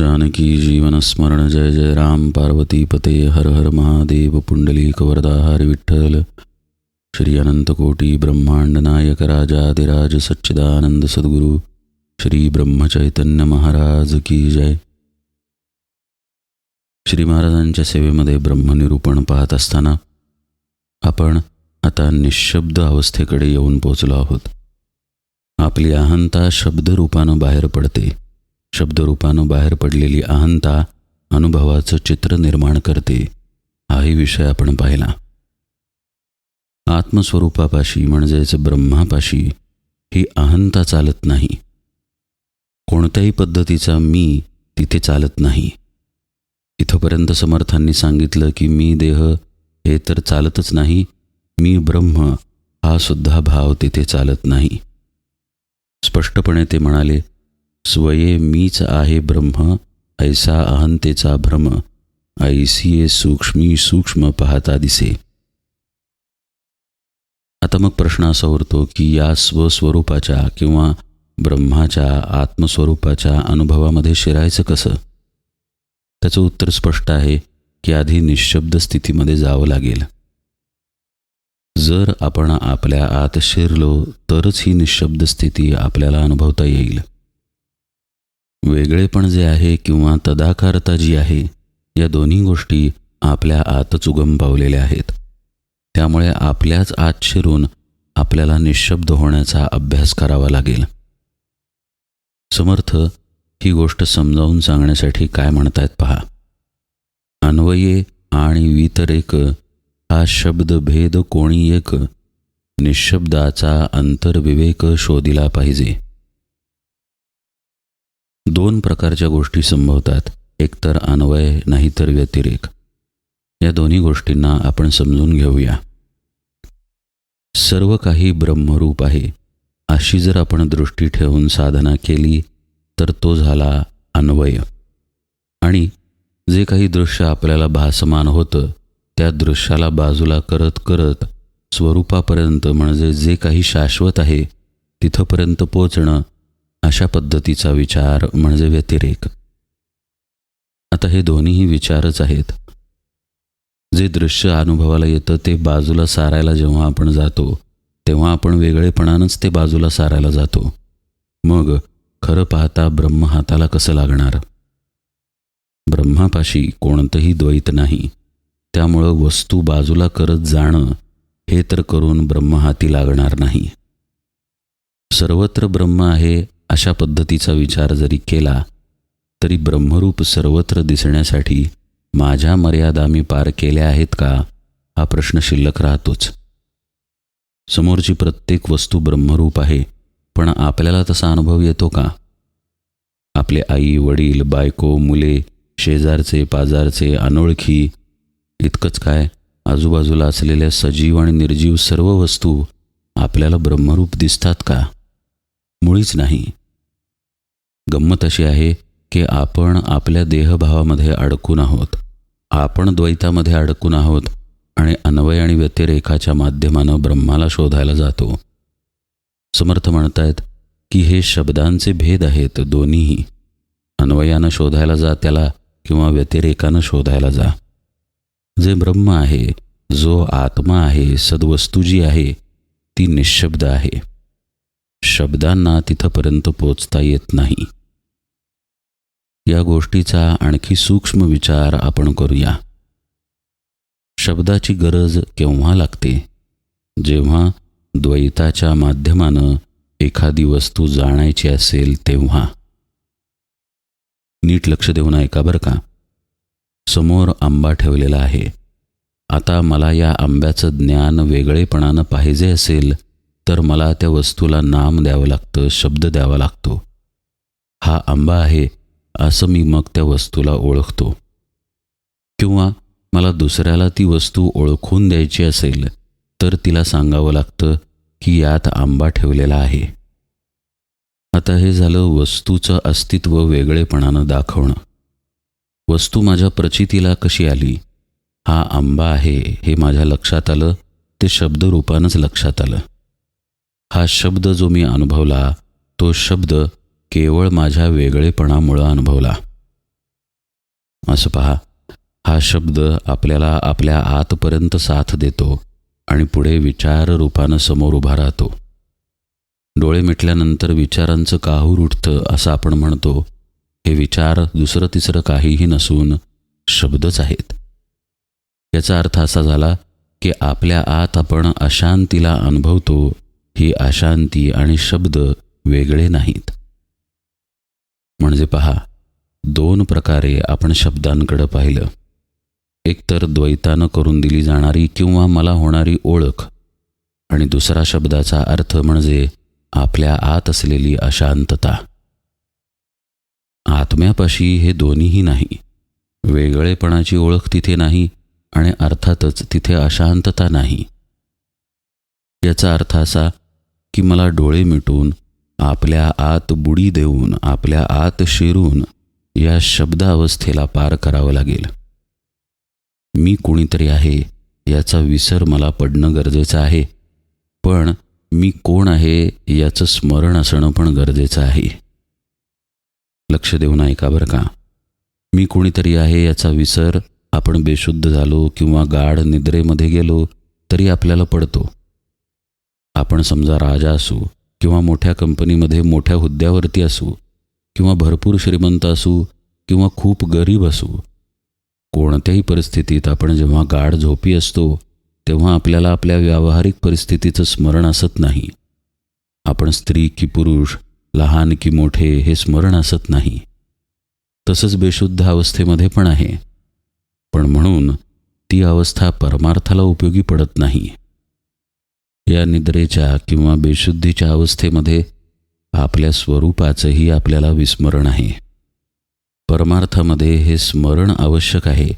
जानकी जीवनस्मरण जय जय राम। पार्वती पते हर हर महादेव। पुंडली कवरदाहार विठ्ठल। श्री अनंतकोटी ब्रह्मांड नायक राजाधिराज सच्चिदानंद सद्गुरू। श्री ब्रह्मचैतन्य महाराज की जय। श्री महाराजांच्या सेवेमध्ये ब्रह्मनिरूपण पाहत असताना आपण आता निशब्द अवस्थेकडे येऊन पोचलो आहोत. आपली अहंता शब्दरूपानं बाहेर पडते. शब्दरूपानं बाहेर पडलेली अहंता अनुभवाचं चित्र निर्माण करते. हाही विषय आपण पाहिला. आत्मस्वरूपापाशी म्हणजेच ब्रह्मापाशी ही अहंता चालत नाही. कोणत्याही पद्धतीचा मी तिथे चालत नाही. इथंपर्यंत समर्थांनी सांगितलं की मी देह हे तर चालतच नाही मी ब्रह्म हा सुद्धा भाव तिथे चालत नाही. स्पष्टपणे ते म्हणाले स्वये मीच आहे ब्रह्म ऐसा अहंतेचा भ्रम ऐसिये सूक्ष्मी सूक्ष्म पाहता दिसे. आता मग प्रश्न असा उरतो की या स्वस्वरूपाच्या किंवा ब्रह्माच्या आत्मस्वरूपाच्या अनुभवामध्ये शिरायचं कसं? त्याचं उत्तर स्पष्ट आहे की आधी निशब्द स्थितीमध्ये जावं लागेल. जर आपण आपल्या आत शिरलो तरच ही निशब्द स्थिती आपल्याला अनुभवता येईल. वेगळेपण जे आहे किंवा तदाकारता जी आहे या दोन्ही गोष्टी आपल्या आतच उगम पावलेल्या आहेत. त्यामुळे आपल्याच आत शिरून आपल्याला निशब्द होण्याचा अभ्यास करावा लागेल. समर्थ ही गोष्ट समजावून सांगण्यासाठी काय म्हणतायत पहा. अन्वये आणि वितरेक हा शब्द भेद कोणी एक निशब्दाचा अंतर्विवेक शोधिला पाहिजे. दोन प्रकारच्या गोष्टी संभवतात. एकतर अन्वय नाहीतर व्यतिरेक. या दोन्ही गोष्टींना आपण समजून घेऊया. सर्व काही ब्रह्मरूप आहे. अशी जर आपण दृष्टी ठेवून साधना केली तर तो झाला अन्वय. आणि जे काही दृश्य आपल्याला भासमान होतं त्या दृश्याला बाजूला करत करत स्वरूपापर्यंत म्हणजे जे काही शाश्वत आहे तिथंपर्यंत पोचणं अशा पद्धतीचा विचार म्हणजे व्यतिरेक. आता हे दोन्हीही विचारच आहेत. जे दृश्य अनुभवाला येतं ते बाजूला सारायला जेव्हा आपण जातो तेव्हा आपण वेगळेपणानंच ते बाजूला सारायला जातो. मग खरं पाहता ब्रह्म हाताला कसं लागणार? ब्रह्मापाशी कोणतंही द्वैत नाही. त्यामुळं वस्तू बाजूला करत जाणं हे तर करून ब्रह्म हाती लागणार नाही. सर्वत्र ब्रह्म आहे अशा पद्धतीचा विचार जरी केला तरी ब्रह्मरूप सर्वत्र दिसण्यासाठी माझ्या मर्यादा मी पार केल्या आहेत का हा प्रश्न शिल्लक राहतोच. समोरची प्रत्येक वस्तू ब्रह्मरूप आहे पण आपल्याला तसा अनुभव येतो का? आपले आई वडील बायको मुले शेजारचे पाजारचे अनोळखी इतकंच काय आजूबाजूला असलेल्या सजीव आणि निर्जीव सर्व वस्तू आपल्याला ब्रह्मरूप दिसतात का? मुळीच नाही. गंमत अशी आहे की आपण आपल्या देहभावामध्ये अडकून आहोत. आपण द्वैतामध्ये अडकून आहोत आणि अन्वय आणि व्यतिरेखाच्या माध्यमानं ब्रह्माला शोधायला जातो. समर्थ म्हणतायत की हे शब्दांचे भेद आहेत दोन्हीही. अन्वयानं शोधायला जा त्याला किंवा व्यतिरेकानं शोधायला जा. जे ब्रह्म आहे जो आत्मा आहे सद्वस्तू जी आहे ती निशब्द आहे. शब्दांना तिथंपर्यंत पोचता येत नाही. या गोष्टीचा आणखी सूक्ष्म विचार आपण करूया. शब्दाची गरज केव्हा लागते? जेव्हा द्वैताच्या माध्यमानं एखादी वस्तू जाणायची असेल तेव्हा. नीट लक्ष देऊन ऐका बरं का. समोर आंबा ठेवलेला आहे. आता मला या आंब्याचं ज्ञान वेगळेपणानं पाहिजे असेल तर मला त्या वस्तूला नाम द्यावं लागतं शब्द द्यावा लागतो. हा आंबा आहे असं मी मग त्या वस्तूला ओळखतो. किंवा मला दुसऱ्याला ती वस्तू ओळखून द्यायची असेल तर तिला सांगावं लागतं की यात आंबा ठेवलेला आहे. आता हे झालं वस्तूचं अस्तित्व वेगळेपणानं दाखवणं. वस्तू माझ्या प्रचितीला कशी आली? हा आंबा आहे हे माझ्या लक्षात आलं ते शब्दरूपानंच लक्षात आलं. हा शब्द जो मी अनुभवला तो शब्द केवळ माझ्या वेगळेपणामुळं अनुभवला. असं पहा हा शब्द आपल्याला आपल्या आतपर्यंत साथ देतो आणि पुढे विचार रूपानं समोर उभा राहतो. डोळे मिटल्यानंतर विचारांचं काहूर उठतं असं आपण म्हणतो हे विचार दुसरं तिसरं काहीही नसून शब्दच आहेत. याचा अर्थ असा झाला की आपल्या आत आपण अशांतीला अनुभवतो ही अशांती आणि शब्द वेगळे नाहीत. म्हणजे पहा दोन प्रकारे आपण शब्दांकडं पाहिलं. एकतर द्वैतानं करून दिली जाणारी किंवा मला होणारी ओळख. आणि दुसरा शब्दाचा अर्थ म्हणजे आपल्या आत असलेली अशांतता. आत्म्यापाशी हे दोन्हीही नाही. वेगळेपणाची ओळख तिथे नाही आणि अर्थातच तिथे अशांतता नाही. याचा अर्थ असा की मला डोळे मिटून आपल्या आत बुडी देऊन आपल्या आत शिरून या शब्दावस्थेला पार करावं लागेल. मी कोणीतरी आहे याचा विसर मला पडणं गरजेचं आहे पण मी कोण आहे याचं स्मरण असणं पण गरजेचं आहे. लक्ष देऊन ऐका बरं का. मी कोणीतरी आहे याचा विसर आपण बेशुद्ध झालो किंवा गाढ निद्रेमध्ये गेलो तरी आपल्याला पडतो. आपण समजा राजा असू किंवा मोठ्या कंपनीमध्ये मोठ्या हुद्द्यावरती असू किंवा भरपूर श्रीमंत असू किंवा खूप गरीब असू कोणत्याही परिस्थितीत आपण जेव्हा गाढ झोपी असतो तेव्हा आपल्याला आपल्या व्यावहारिक परिस्थितीचं स्मरण असत नाही. आपण स्त्री की पुरुष लहान की मोठे हे स्मरण असत नाही. तसंच बेशुद्ध अवस्थेमध्ये पण आहे. पण म्हणून ती अवस्था परमार्थाला उपयोगी पडत नाही. या निद्रेच्या किंवा बेशुद्धीच्या अवस्थेमध्ये आपल्या स्वरूपाचंही आपल्याला विस्मरण आहे. परमार्थामध्ये हे स्मरण आवश्यक आहे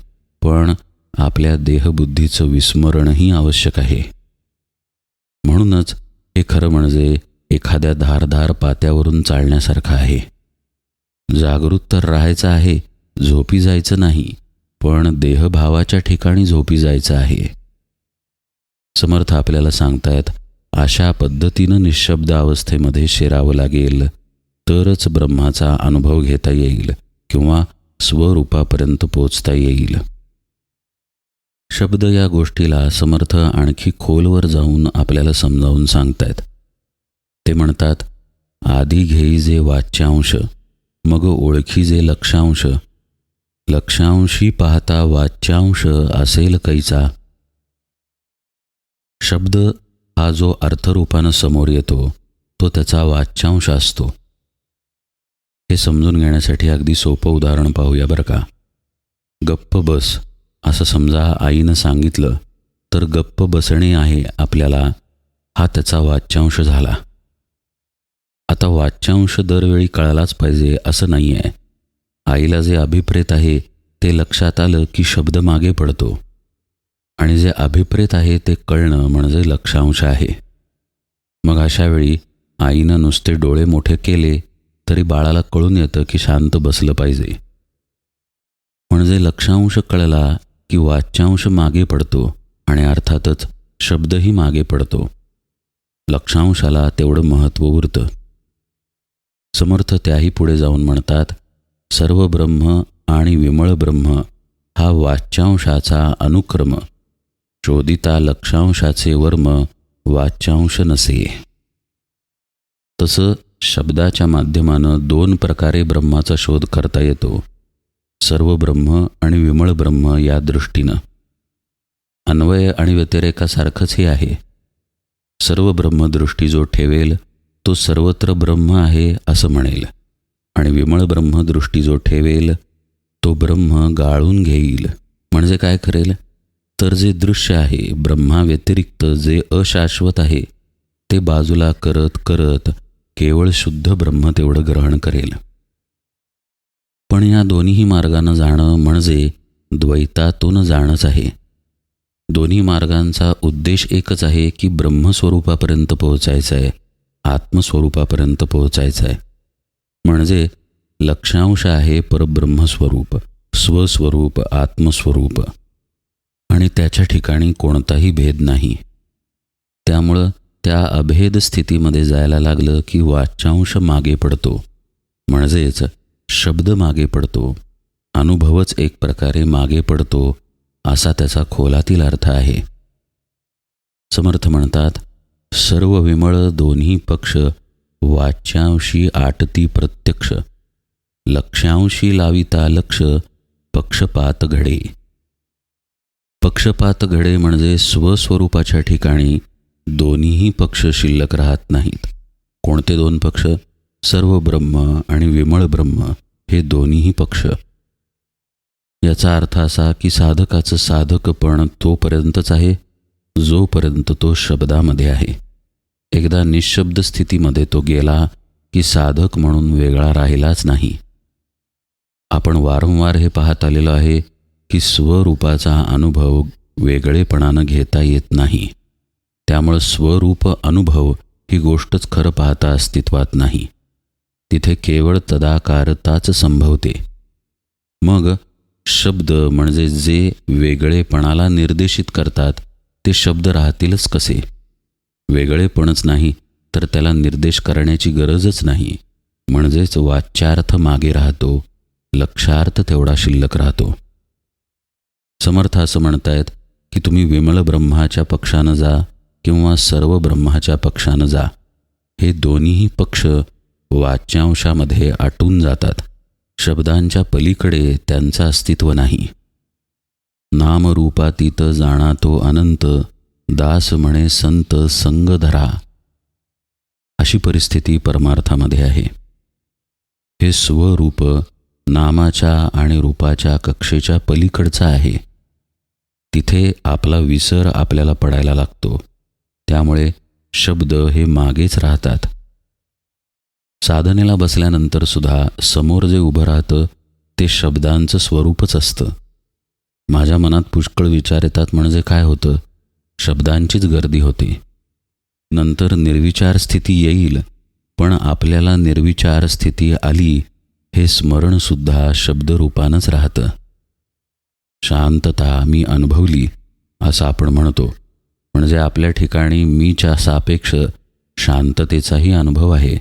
पण आपल्या देहबुद्धीचं विस्मरणही आवश्यक आहे. म्हणूनच हे खरं म्हणजे एखाद्या धारधार पात्यावरून चालण्यासारखं आहे. जागृत तर राहायचं आहे झोपी जायचं नाही पण देहभावाच्या ठिकाणी झोपी जायचं आहे. समर्थ आपल्याला सांगतायत अशा पद्धतीनं निशब्द अवस्थेमध्ये शिरावं लागेल तरच ब्रह्माचा अनुभव घेता येईल किंवा स्वरूपापर्यंत पोचता येईल. शब्द या गोष्टीला समर्थ आणखी खोलवर जाऊन आपल्याला समजावून सांगतायत. ते म्हणतात आधी घेई जे वाच्यांश मग ओळखी जे लक्षांश. लक्षांशी पाहता वाच्यांश असेल कैचा शब्द हा जो अर्थरूपानं समोर येतो तो त्याचा वाच्यांश असतो. हे समजून घेण्यासाठी अगदी सोपं उदाहरण पाहूया बरं का. गप्प बस असं समजा आईनं सांगितलं तर गप्प बसणे आहे आपल्याला हा त्याचा वाच्यांश झाला. आता वाच्यांश दरवेळी कळालाच पाहिजे असं नाही आहे आईला जे अभिप्रेत आहे ते लक्षात आलं की शब्द मागे पडतो. आणि जे अभिप्रेत आहे ते कळणं म्हणजे लक्षांश आहे. मग अशा वेळी आईनं नुसते डोळे मोठे केले तरी बाळाला कळून येतं की शांत बसलं पाहिजे. म्हणजे लक्षांश कळला की वाच्यांश मागे पडतो आणि अर्थातच शब्दही मागे पडतो. लक्षांशाला तेवढं महत्त्व उरतं. समर्थ त्याही पुढे जाऊन म्हणतात सर्व ब्रह्म आणि विमळ ब्रह्म हा वाच्यांशाचा अनुक्रम शोधिता लक्षांशाचे वर्म वाच्यांश नसे. तसं शब्दाच्या माध्यमानं दोन प्रकारे ब्रह्माचा शोध करता येतो. सर्व ब्रह्म आणि विमळ ब्रह्म या दृष्टीनं. अन्वय आणि व्यतिरेकासारखंच हे आहे. सर्व ब्रह्मदृष्टी जो ठेवेल तो सर्वत्र ब्रह्म आहे असं म्हणेल. आणि विमळ ब्रह्मदृष्टी जो ठेवेल तो ब्रह्म गाळून घेईल. म्हणजे काय करेल तर जे दृश्य आहे ब्रह्माव्यतिरिक्त जे अशाश्वत आहे ते बाजूला करत करत केवळ शुद्ध ब्रह्म तेवढं ग्रहण करेल. पण या दोन्ही मार्गानं जाणं म्हणजे द्वैतातून जाणंच आहे. दोन्ही मार्गांचा उद्देश एकच आहे की ब्रह्मस्वरूपापर्यंत पोहोचायचं आहे आत्मस्वरूपापर्यंत पोहोचायचं आहे म्हणजे लक्षांश आहे परब्रह्मस्वरूप स्वस्वरूप आत्मस्वरूप. आणि त्याच्या ठिकाणी कोणताही भेद नाही. त्यामुळं त्या अभेद स्थितीमध्ये जायला लागलं की वाच्यांश मागे पडतो. म्हणजेच शब्द मागे पडतो. अनुभवच एक प्रकारे मागे पडतो असा त्याचा खोलातील अर्थ आहे. समर्थ म्हणतात सर्व विमळ दोन्ही पक्ष वाच्यांशी आटती प्रत्यक्ष. लक्ष्यांशी लाविता लक्ष पक्षपात घडे. पक्षपात घडे म्हणजे स्वस्वरूपाच्या ठिकाणी दोन्हीही पक्ष शिल्लक राहत नाहीत. कोणते दोन पक्ष? सर्व ब्रह्म आणि विमळ ब्रह्म हे दोन्हीही पक्ष. याचा अर्थ असा की साधकाचं साधकपण तोपर्यंतच आहे जोपर्यंत तो शब्दामध्ये आहे. एकदा निशब्द स्थितीमध्ये तो गेला की साधक म्हणून वेगळा राहिलाच नाही. आपण वारंवार हे पाहत आलेलो आहे की स्वरूपाचा अनुभव वेगळेपणानं घेता येत नाही. त्यामुळं स्वरूप अनुभव ही गोष्टच खरं पाहता अस्तित्वात नाही. तिथे केवळ तदाकारताच संभवते. मग शब्द म्हणजे जे वेगळेपणाला निर्देशित करतात ते शब्द राहतीलच कसे? वेगळेपणच नाही तर त्याला निर्देश करण्याची गरजच नाही. म्हणजेच वाच्यार्थ मागे राहतो लक्षार्थ तेवढा शिल्लक राहतो. समर्थ असं म्हणतायत की तुम्ही विमल ब्रह्माच्या पक्षानं जा किंवा सर्व ब्रह्माच्या पक्षानं जा. हे दोन्हीही पक्ष वाच्यांशामध्ये आटून जातात. शब्दांच्या पलीकडे त्यांचं अस्तित्व नाही. नामरूपातीत जाणा तो अनंत दास म्हणे संत संगधरा. अशी परिस्थिती परमार्थामध्ये आहे. हे स्वरूप नामाच्या आणि रूपाच्या कक्षेच्या पलीकडचं आहे. तिथे आपला विसर आपल्याला पडायला लागतो. त्यामुळे शब्द हे मागेच राहतात. साधनेला बसल्यानंतर सुद्धा समोर जे उभं राहतं ते शब्दांचं स्वरूपच असतं. माझ्या मनात पुष्कळ विचार येतात म्हणजे काय होतं? शब्दांचीच गर्दी होते. नंतर निर्विचार स्थिती येईल पण आपल्याला निर्विचार स्थिती आली हे स्मरणसुद्धा शब्दरूपानंच राहतं. शांतता मी अनुभवली असं आपण म्हणतो. म्हणजे आपल्या ठिकाणी मीच्या सापेक्ष शांततेचाही अनुभव आहे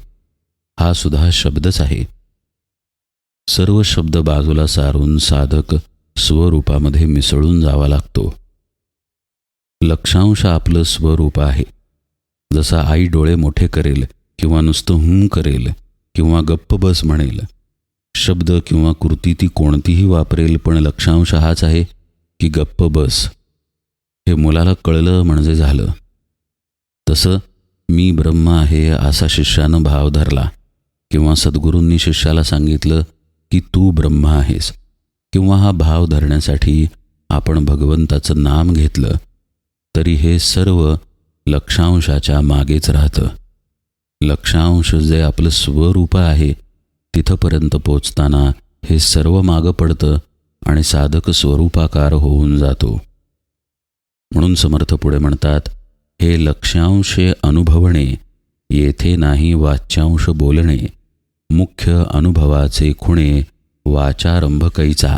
हा सुद्धा शब्दच आहे. सर्व शब्द बाजूला सारून साधक स्वरूपामध्ये मिसळून जावा लागतो. लक्षांश आपलं स्वरूप आहे. जसा आई डोळे मोठे करेल किंवा नुसतं हुं करेल किंवा गप्प बस म्हणेल शब्द किंवा कृती ती कोणतीही वापरेल पण लक्षांश हाच आहे की गप्प बस. हे मुलाला कळलं म्हणजे झालं. तसं मी ब्रह्म आहे असा शिष्यानं भाव धरला किंवा सद्गुरूंनी शिष्याला सांगितलं की तू ब्रह्म आहेस किंवा हा भाव धरण्यासाठी आपण भगवंताचं नाम घेतलं तरी हे सर्व लक्षांशाच्या मागेच राहतं. लक्षांश जे आपलं स्वरूप आहे तिथंपर्यंत पोचताना हे सर्व मागं पडतं आणि साधक स्वरूपाकार होऊन जातो. म्हणून समर्थ पुढे म्हणतात हे लक्ष्यांशे अनुभवणे येथे नाही वाच्यांश बोलणे मुख्य अनुभवाचे खुणे वाचारंभ कैचा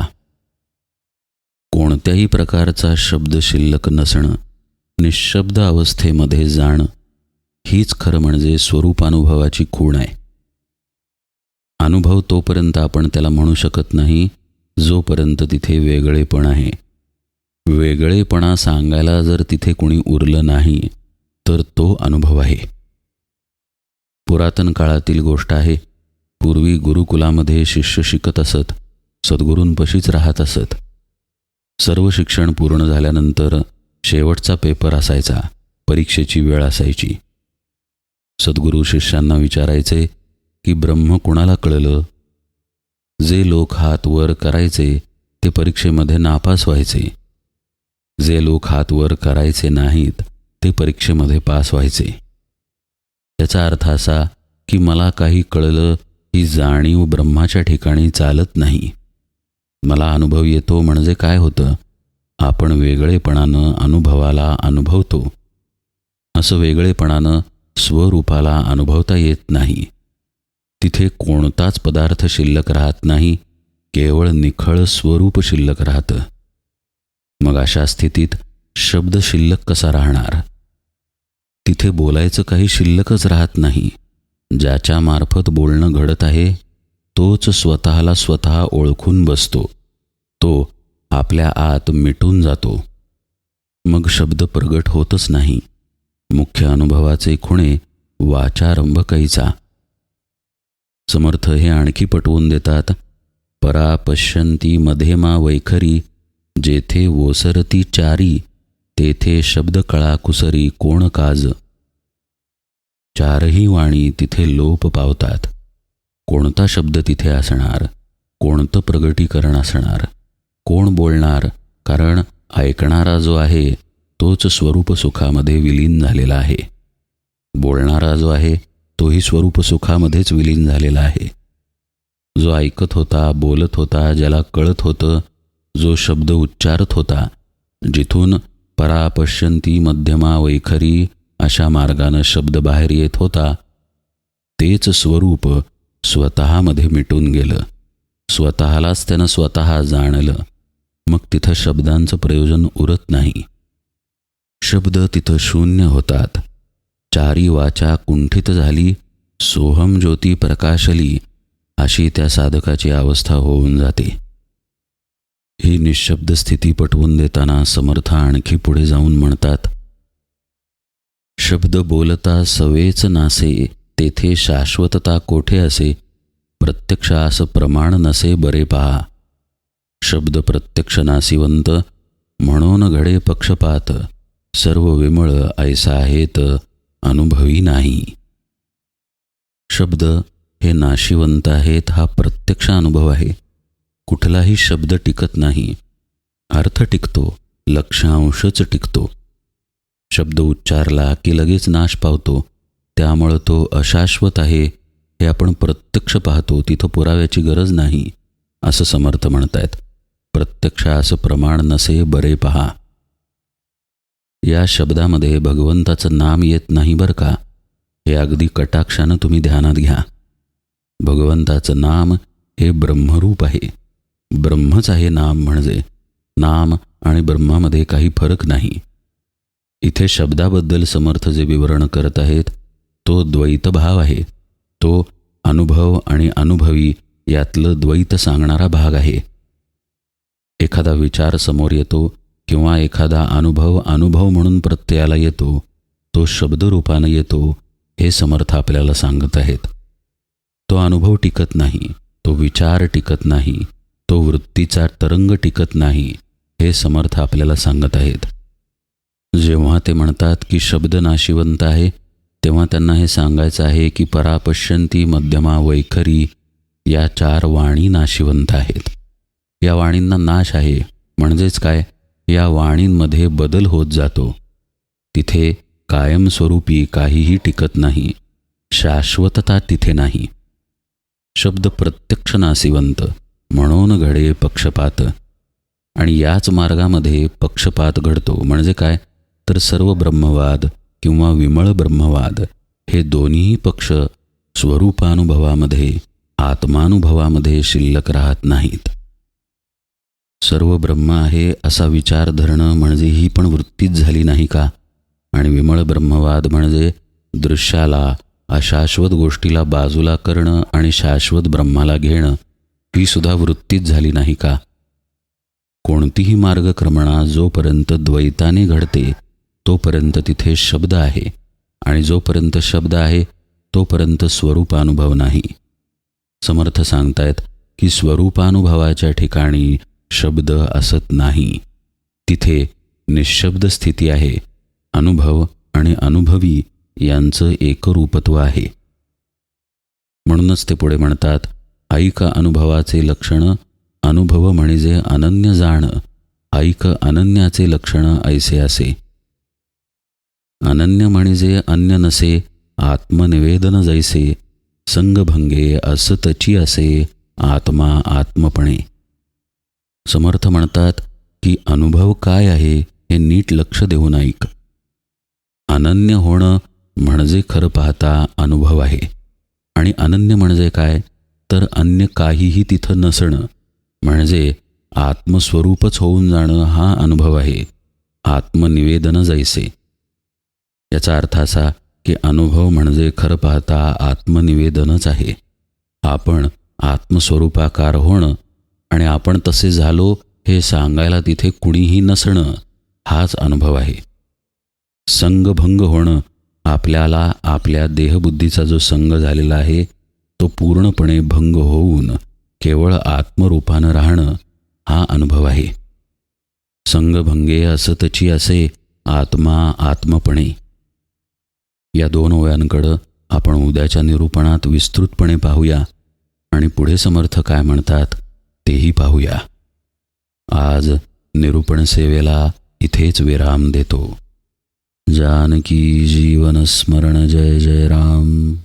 कोणत्याही प्रकारचा शब्द शिल्लक नसणं निशब्द अवस्थेमध्ये जाणं हीच खरं म्हणजे स्वरूपानुभवाची खूण आहे. अनुभव तोपर्यंत आपण त्याला म्हणू शकत नाही जोपर्यंत तिथे वेगळेपण आहे. वेगळेपणा सांगायला जर तिथे कोणी उरलं नाही तर तो अनुभव आहे. पुरातन काळातील गोष्ट आहे पूर्वी गुरुकुलामध्ये शिष्य शिकत असत सद्गुरूंपशीच राहत असत. सर्व शिक्षण पूर्ण झाल्यानंतर शेवटचा पेपर असायचा परीक्षेची वेळ असायची. सद्गुरू शिष्यांना विचारायचे की ब्रह्म कुणाला कळलं? जे लोक हात वर करायचे ते परीक्षेमध्ये नापास व्हायचे. जे लोक हात वर करायचे नाहीत ते परीक्षेमध्ये पास व्हायचे. याचा अर्थ असा की मला काही कळलं ही जाणीव ब्रह्माच्या ठिकाणी चालत नाही. मला अनुभव येतो म्हणजे काय होतं? आपण वेगळेपणानं अनुभवाला अनुभवतो. असं वेगळेपणानं स्वरूपाला अनुभवता येत नाही. तिथे कोणताच पदार्थ शिल्लक राहत नाही केवळ निखळ स्वरूप शिल्लक राहतं. मग अशा स्थितीत शब्द शिल्लक कसा राहणार? तिथे बोलायचं काही शिल्लकच राहत नाही. ज्याच्या मार्फत बोलणं घडत आहे तोच स्वतःला स्वतः ओळखून बसतो. तो आपल्या आत मिटून जातो. मग शब्द प्रगट होतच नाही. मुख्य अनुभवाचे खुणे वाचारंभ कैचा. समर्थ हे आणखी पटवून देतात. परा पश्यंती मध्यमा वैखरी जेथे ओसरती चारी तेथे शब्द कळा कुसरी कोण काज. चारही वाणी तिथे लोप पावतात. कोणता शब्द तिथे असणार? कोणतं प्रगटीकरण असणार? कोण बोलणार? कारण ऐकणारा जो आहे तोच स्वरूप सुखामध्ये विलीन झालेला आहे. बोलणारा जो आहे तोही स्वरूप सुखामध्येच विलीन झालेला आहे. जो ऐकत होता बोलत होता ज्याला कळत होतं जो शब्द उच्चारत होता जिथून परापश्यंती मध्यमा वैखरी अशा मार्गानं शब्द बाहेर येत होता तेच स्वरूप स्वतःमध्ये मिटून गेलं. स्वतःलाच त्यानं स्वतः जाणलं. मग तिथं शब्दांचं प्रयोजन उरत नाही. शब्द तिथं शून्य होतात. चारी वाचा कुंठित झाली सोहम ज्योती प्रकाशली अशी त्या साधकाची अवस्था होऊन जाते. ही निशब्द स्थिती पटवून देताना समर्थ आणखी पुढे जाऊन म्हणतात शब्द बोलता सवेच नासे तेथे शाश्वतता कोठे असे? प्रत्यक्ष प्रमाण नसे बरे पहा. शब्द प्रत्यक्ष नासिवंत म्हणून घडे पक्षपात सर्व विमळ ऐसा आहेत अनुभवी नाही. शब्द हे नाशिवंत आहेत हा प्रत्यक्ष अनुभव आहे. कुठलाही शब्द टिकत नाही. अर्थ टिकतो लक्षांशच टिकतो. शब्द उच्चारला की लगेच नाश पावतो त्यामुळं तो अशाश्वत आहे हे आपण प्रत्यक्ष पाहतो तिथं पुराव्याची गरज नाही असं समर्थ म्हणतायत. प्रत्यक्ष असं प्रमाण नसे बरे पहा. या शब्दामध्ये भगवंताचं नाम येत नाही बरं का? हे अगदी कटाक्षानं तुम्ही ध्यानात घ्या. भगवंताचं नाम हे ब्रह्मरूप आहे. ब्रह्मच आहे नाम म्हणजे. नाम आणि ब्रह्मामध्ये काही फरक नाही. इथे शब्दाबद्दल समर्थ जे विवरण करत आहेत तो द्वैतभाव आहे. तो अनुभव आणि अनुभवी यातलं द्वैत सांगणारा भाग आहे. एखादा विचार समोर येतो किंवा एखादा अनुभव अनुभव म्हणून प्रत्ययाला येतो तो शब्दरूपानं येतो हे समर्थ आपल्याला सांगत आहेत. तो अनुभव टिकत नाही तो विचार टिकत नाही तो वृत्तीचा तरंग टिकत नाही हे समर्थ आपल्याला सांगत आहेत. जेव्हा ते म्हणतात की शब्द नाशिवंत आहे तेव्हा त्यांना हे सांगायचं आहे की परापश्यंती मध्यमा वैखरी या चार वाणी नाशिवंत आहेत. या वाणींना नाश आहे म्हणजेच काय? या वाणींमध्ये बदल होत जातो. तिथे कायमस्वरूपी काहीही टिकत नाही. शाश्वतता तिथे नाही. शब्द प्रत्यक्ष नासिवंत म्हणून घडे पक्षपात. आणि याच मार्गामध्ये पक्षपात घडतो म्हणजे काय? तर सर्व ब्रह्मवाद किंवा विमळ ब्रह्मवाद हे दोन्ही पक्ष स्वरूपानुभवामध्ये आत्मानुभवामध्ये शिल्लक राहत नाहीत. सर्व ब्रह्म आहे असा विचार धरणं म्हणजे ही पण वृत्तीच झाली नाही का? आणि विमळ ब्रह्मवाद म्हणजे दृश्याला अशाश्वत गोष्टीला बाजूला करणं आणि शाश्वत ब्रह्माला घेणं ही सुद्धा वृत्तीच झाली नाही का? कोणतीही मार्गक्रमणा जोपर्यंत द्वैताने घडते तोपर्यंत तिथे शब्द आहे. आणि जोपर्यंत शब्द आहे तोपर्यंत स्वरूपानुभव नाही. समर्थ सांगतायत की स्वरूपानुभवाच्या ठिकाणी शब्द असत नाही. तिथे निशब्द स्थिती आहे. अनुभव आणि अनुभवी यांचं एकरूपत्व आहे. म्हणूनच ते पुढे म्हणतात ऐक अनुभवाचे लक्षण अनुभव म्हणजे अनन्य जाण ऐक अनन्याचे लक्षण ऐसे असे. अनन्य म्हणजे अन्य नसे आत्मनिवेदन जैसे संगभंगे असतची असे आत्मा आत्मपणे. समर्थ म्हणतात की अनुभव काय आहे हे नीट लक्ष देऊन ऐक. अनन्य होणं म्हणजे खरं पाहता अनुभव आहे. आणि अनन्य म्हणजे काय? तर अन्य काहीही तिथं नसणं म्हणजे आत्मस्वरूपच होऊन जाणं हा अनुभव आहे. आत्मनिवेदन जैसे. याचा अर्थ असा की अनुभव म्हणजे खरं पाहता आत्मनिवेदनच आहे. आपण आत्मस्वरूपाकार होणं आणि आपण तसे झालो हे सांगायला तिथे कुणीही नसणं हाच अनुभव आहे. संगभंग होणं आपल्याला आपल्या देहबुद्धीचा जो संग झालेला आहे तो पूर्णपणे भंग होऊन केवळ आत्मरूपानं राहणं हा अनुभव आहे. संगभंगे असतची असे आत्मा आत्मपणे. या दोन ओव्यांकडं आपण उद्याच्या निरूपणात विस्तृतपणे पाहूया आणि पुढे समर्थ काय म्हणतात तेही पाहूया. आज निरूपण सेवेला इथेच विराम देतो. जानकी जीवन स्मरण जय जय राम.